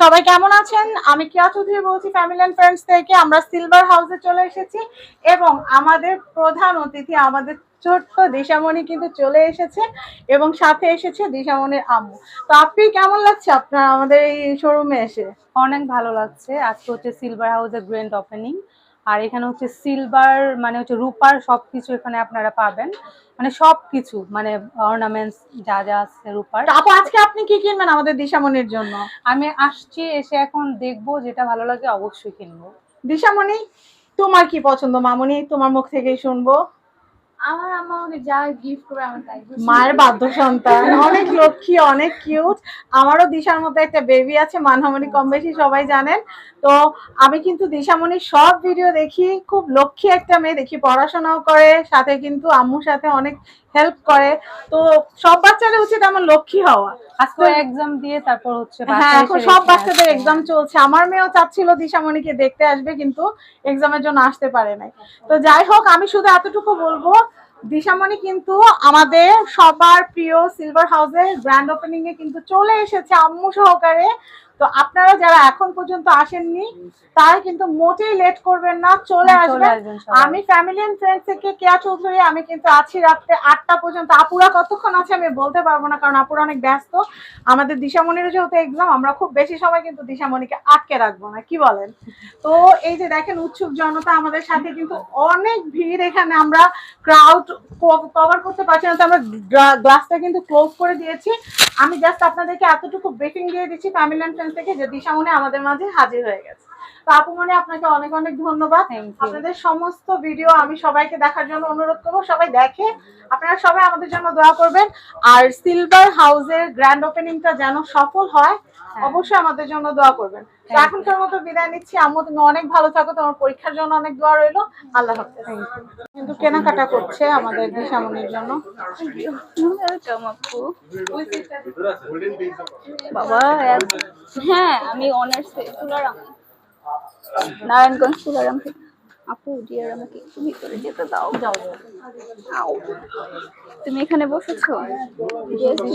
সবাই কেমন আছেন? আমি কিয়া চৌধুরী বলছি ফ্যামিলি অ্যান্ড ফ্রেন্ডস থেকে। আমরা সিলভার হাউসে চলে এসেছি এবং আমাদের প্রধান অতিথি আমাদের ছোট্ট দিশামণি কিন্তু চলে এসেছে এবং সাথে এসেছে দিশামণির আম্মু। তো আপনি কেমন লাগছে আপনার আমাদের এই শোরুমে এসে? অনেক ভালো লাগছে। আজকে হচ্ছে সিলভার হাউসের গ্র্যান্ড ওপেনিং আর এখানে হচ্ছে সিলভার মানে হচ্ছে রূপার সবকিছু এখানে আপনারা পাবেন। মানে সব কিছু মানে অর্নামেন্টস যা যা আছে রূপার। আপু আজকে আপনি কি কিনবেন আমাদের দিশামনির জন্য? আমি আসছি এসে এখন দেখব যেটা ভালো লাগে অবশ্যই কিনবো। দিশামণি তোমার কি পছন্দ? মামনি তোমার মুখ থেকেই শুনব। আমার আম্মা আমাকে যা গিফট করে আমার তাই মায়ের বাধ্য সন্তান অনেক লক্ষ্মী অনেক কিউট আমারও দিশার একটা বেবি আছে মানহামণি কম বেশি সবাই জানেন। তো আমি কিন্তু দিশামণির সব ভিডিও দেখি খুব লক্ষ্মী একটা মেয়ে দেখি পড়াশোনাও করে সাথে কিন্তু আম্মুর সাথে অনেক হেল্প করে। তো সব বাচ্চাদের উচিত আমার লক্ষ্মী হওয়া। আজকে এক্সাম দিয়ে তারপর হচ্ছে হ্যাঁ এখন সব বাচ্চাদের এক্সাম চলছে। আমার মেয়েও চাচ্ছিল দিশামণিকে দেখতে আসবে কিন্তু এক্সামের জন্য আসতে পারে নাই। তো যাই হোক আমি শুধু এতটুকু বলব দিশামণি কিন্তু আমাদের সবার প্রিয় সিলভার হাউসের গ্র্যান্ড ওপেনিং এ কিন্তু চলে এসেছে আম্মু সহকারে। তো আপনারা যারা এখন পর্যন্ত আসেননি তারা কিন্তু মোটেই লেট করবেন না চলে হ্যাঁ, আসবেন। আমি ফ্যামিলি এন্ড ফ্রেন্ডস থেকে কেয়া চৌধুরী আমি কিন্তু আছি রাত্রে আটটা পর্যন্ত। আপুরা কতক্ষণ আছে আমি বলতে পারব না কারণ আপুরা অনেক ব্যস্ত। আমাদের দিশামণিরও যেহেতু এক্সাম আমরা খুব বেশি সময় কিন্তু দিশামণিকে আটকে রাখব না কি বলেন? তো এই যে দেখেন উৎসুক জনতা আমাদের সাথে কিন্তু অনেক ভিড় এখানে আমরা ক্রাউড কভার করতে পারছি না, তো আমরা গ্লাসটা কিন্তু ক্লোজ করে দিয়েছি। আমি জাস্ট আপনাদেরকে এতটুকু ব্রিফিং দিয়ে দিচ্ছি ফ্যামিলি অ্যান্ড ফ্রেন্ডস থেকে যে দিশামণি আমাদের মাঝে হাজির হয়ে গেছে। তো আপু মনে আপনাকে অনেক অনেক ধন্যবাদ। আপনাদের সমস্ত ভিডিও আমি সবাইকে দেখার জন্য অনুরোধ করব। সবাই দেখে আপনারা সবাই আমাদের জন্য দোয়া করবেন। আর সিলভার হাউসের গ্র্যান্ড ওপেনিংটা যেন সফল হয় অবশ্যই আমাদের জন্য দোয়া করবেন। তো হ্যাঁ। এখনকার মতো বিদায় নিচ্ছি। আম্মু তুমি অনেক ভালো থাকো। তোমার পরীক্ষার জন্য অনেক দোয়া রইল। আল্লাহ হাফেজ। কিন্তু কেনাকাটা করছে আমাদের দিশামণির জন্য। বাবা হ্যাঁ আমি অনার্সে নারায়ণগঞ্জ তুলারাম থেকে। আপু ডিয়ার আমাকে একটু ভিতরে যেতে দাও। যাও। তুমি এখানে বসেছো? তুমি।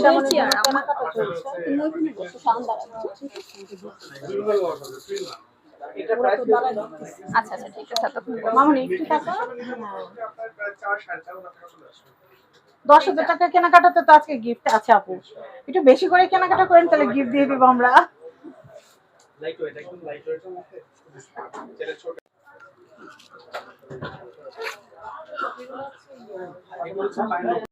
আচ্ছা আচ্ছা ঠিক আছে তখন একটু টাকা? দশ হাজার টাকা কেনাকাটাতে তো আজকে গিফট আছে, আপু। একটু বেশি করে কেনাকাটা করেন, তাহলে গিফট দিয়ে দিব আমরা। লাইট ওয়েট একদম লাইট মধ্যে ছেলে ছোট। এগুলো